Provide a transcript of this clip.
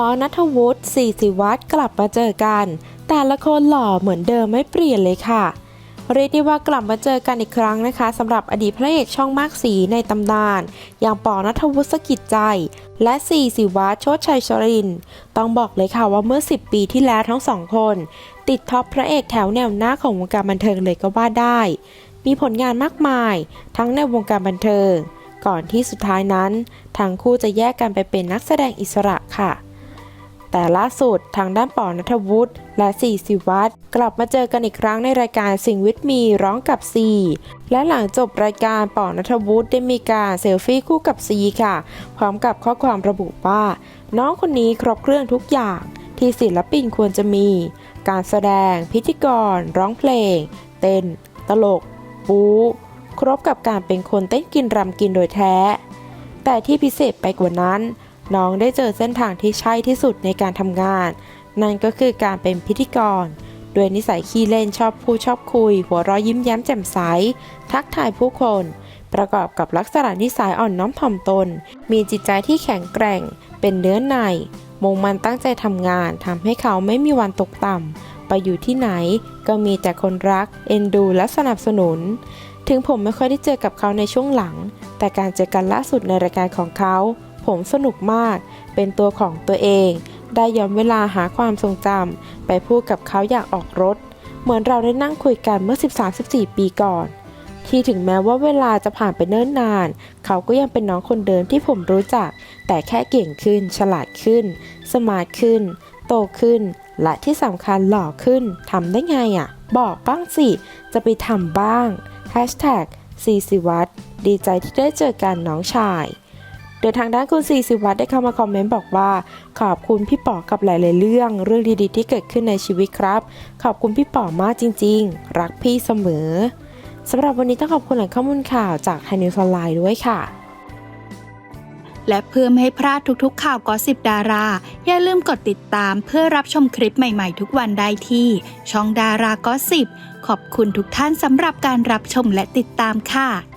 ปอนัทวุฒิสีสิวัตรกลับมาเจอกัน แต่ละคนหล่อเหมือนเดิมไม่เปลี่ยนเลยค่ะ เรียกได้ว่ากลับมาเจอกันอีกครั้งนะคะสำหรับอดีตพระเอกช่องมากสีในตำนาน อย่างปอนัทวุฒิสกิจใจ และสีสิวัตรโชติชัยชริน ต้องบอกเลยค่ะว่าเมื่อ 10 ปีที่แล้วทั้งสองคน ติดท็อปพระเอกแถวแนวหน้าของวงการบันเทิงเลยก็ว่าได้ มีผลงานมากมาย ทั้งในวงการบันเทิงก่อนที่สุดท้ายนั้น ทั้งคู่จะแยกกันไปเป็นนักแสดงอิสระค่ะ แต่ล่าสุดทางด้านปอนัทวุฒิและสีสิวัตรกลับมาเจอกันอีกครั้งในรายการสิ่งวิทย์มีร้องกับซีและหลังจบรายการปอนัทวุฒิได้มีการเซลฟี่คู่กับซีค่ะ พร้อมกับข้อความระบุว่า น้องคนนี้ครบเครื่องทุกอย่างที่ศิลปินควรจะมี การแสดง พิธีกร ร้องเพลง เต้น ตลก ปูครบกับการเป็นคนเต้นกินรำกินโดยแท้ แต่ที่พิเศษไปกว่านั้น น้องได้เจอเส้นทางที่ใช่ที่สุดในการทำงาน นั่นก็คือการเป็นพิธีกร ด้วยนิสัยขี้เล่นชอบพูดชอบคุย หัวเราะยิ้มแย้มแจ่มใส ทักทายผู้คน ประกอบกับลักษณะนิสัยอ่อนน้อมถ่อมตน มีจิตใจที่แข็งแกร่ง เป็นเนื้อใน มุ่งมันตั้งใจทำงานทำให้เขาไม่มีวันตกต่ำไปอยู่ที่ไหน ก็มีแต่คนรัก เอ็นดูและสนับสนุนถึงผมไม่ค่อยได้เจอกับเขาในช่วงหลัง แต่การเจอกันล่าสุดในรายการของเขา ผมสนุกมาก เป็นตัวของตัวเอง ได้ย้อนเวลาหาความทรงจำไปพูดกับเขาอยากออกรถ เหมือนเราได้นั่งคุยกันเมื่อ 13-14 ปีก่อน ที่ถึงแม้ว่าเวลาจะผ่านไปเนิ่นนาน เขาก็ยังเป็นน้องคนเดิมที่ผมรู้จัก แต่แค่เก่งขึ้น ฉลาดขึ้น สมาร์ทขึ้น โตขึ้น และที่สำคัญหล่อขึ้นทำได้ไงอะ บอกบ้างสิ จะไปทำบ้าง Hashtag ซีสิวัตดีใจที่ได้เจอกันน้องชาย โดยทางด้านคุณซีสิวัตรได้เข้ามาคอมเมนต์บอกว่า ขอบคุณพี่ป๋อกับหลาย ๆ เรื่อง เรื่องดี ๆ ที่เกิดขึ้นในชีวิตครับ ขอบคุณพี่ป๋อมากจริง ๆ รักพี่เสมอสำหรับวันนี้ต้องขอบคุณแหล่งข้อมูลข่าวจากไทยนิวส์ออนไลน์ด้วยค่ะและเพื่อไม่ให้พลาดทุกๆข่าวกอสิบดารา อย่าลืมกดติดตามเพื่อรับชมคลิปใหม่ๆทุกวันได้ที่ ช่องดารากอสิบขอบคุณทุกท่านสำหรับการรับชมและติดตามค่ะ